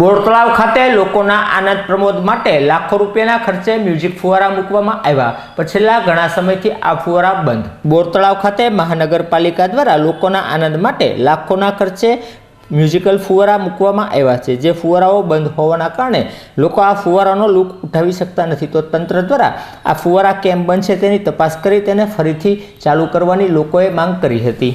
બોરતળાવ ખાતે લોકોના આનંદ પ્રમોદ માટે લાખો રૂપિયાના ખર્ચે મ્યુઝિક ફુવારા મૂકવામાં આવ્યા. પણ છેલ્લા ઘણા સમયથી આ ફુવારા બંધ. બોરતળાવ ખાતે મહાનગરપાલિકા દ્વારા લોકોના આનંદ માટે લાખોના ખર્ચે મ્યુઝિકલ ફુવારા મૂકવામાં આવ્યા છે. જે ફુવારાઓ બંધ હોવાના કારણે લોકો આ ફુવારાનો લૂક ઉઠાવી શકતા નથી. તો તંત્ર દ્વારા આ ફુવારા કેમ બંધ છે તેની તપાસ કરી તેને ફરીથી ચાલુ કરવાની લોકોએ માંગ કરી હતી.